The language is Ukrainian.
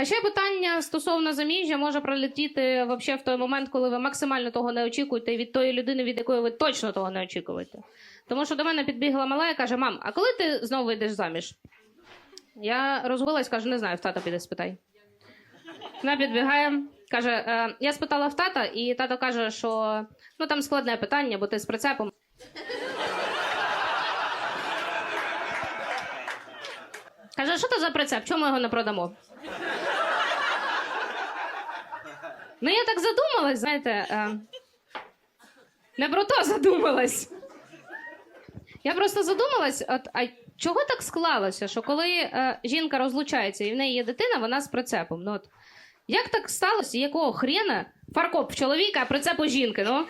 А ще питання стосовно заміжжя може прилетіти вообще в той момент, коли ви максимально того не очікуєте, від тої людини, від якої ви точно того не очікуєте. Тому що до мене підбігла мала і каже: Мам, а коли ти знову вийдеш заміж? Я розгулась, кажу, не знаю, в тата піде спитай. Вона підбігає, каже: е, я спитала в тата, і тато каже, що ну там складне питання, бо ти з прицепом. Каже, що це за прицеп? Чому його не продамо? Ну, я так задумалась, знаєте. Е, не про то задумалась. Я просто задумалась, от, а чого так склалося, що коли е, жінка розлучається і в неї є дитина, вона з прицепом. Ну, от, як так сталося? Якого хрена фаркоп чоловіка, а прицеп у жінки? Ну?